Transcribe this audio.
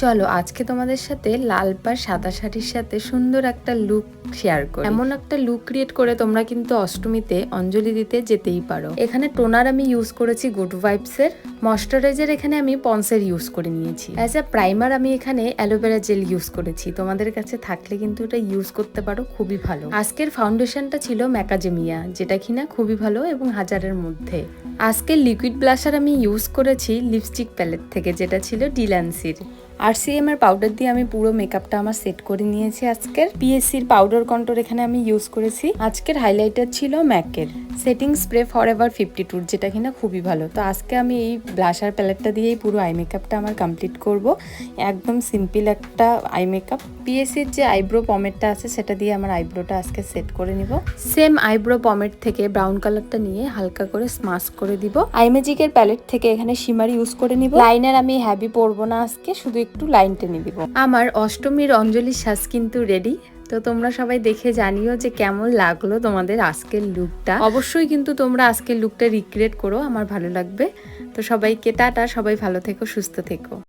চলো আজকে তোমাদের সাথে লাল পাড় সাদা শাড়ির সাথে সুন্দর একটা লুক শেয়ার করি। এমন একটা লুক ক্রিয়েট করে তোমরা কিন্তু অষ্টমীতে অঞ্জলি দিতে যেতেই পারো। এখানে টোনার আমি ইউজ করেছি গুড ভাইবস এর। ময়শ্চারাইজার এখানে আমি পন্সের ইউজ করে নিয়েছি। অ্যাজ আ প্রাইমার আমি এখানে অ্যালোভেরা জেল ইউজ করেছি। তোমাদের কাছে থাকলে কিন্তু এটা ইউজ করতে পারো, খুবই ভালো। আজকের ফাউন্ডেশনটা ছিল ম্যাকাজেমিয়া, যেটা কিনা খুবই ভালো এবং হাজারের মধ্যে। আজকের লিকুইড ব্লাশার আমি ইউজ করেছি লিপস্টিক প্যালেট থেকে, যেটা ছিল ডিল্যান্সির আর সিএম এর পাউডার দিয়ে আমি পুরো মেকআপটা আমার সেট করে নিয়েছি আজকের। পিএসসির পাউডার কন্ট্রোল এখানে আমি ইউজ করেছি। আজকের হাইলাইটার ছিল ম্যাকের setting spray for ever fifty টুর যেটা কিনা খুবই ভালো। তো আজকে আমি এই ব্লাশার প্যালেটটা দিয়েই পুরো আই মেকআপটা আমার কমপ্লিট করব। একদম সিম্পল একটা আই মেকআপ পিএসসির যে আইব্রো পমেটটা আছে, সেটা দিয়ে আমার আইব্রোটা আজকে সেট করে নিব। সেম আইব্রো পমেট থেকে ব্রাউন কালারটা নিয়ে হালকা করে স্মাস করে দিব। আই আইমেজিকের প্যালেট থেকে এখানে শিমার ইউজ করে নিব। লাইনার আমি হ্যাভি পরবো না আজকে, শুধু একটু লাইন টেনে দিব। আমার অষ্টমীর অঞ্জলি শ্বাস কিন্তু রেডি তো তোমরা সবাই দেখে জানিও যে কেমন লাগল তোমাদের আজকের লুকটা অবশ্যই কিন্তু তোমরা আজকের লুকটা রিক্রিয়েট করো, আমার ভালো লাগবে। তো সবাইকে টাটা, সবাই ভালো থেকো, সুস্থ থেকো।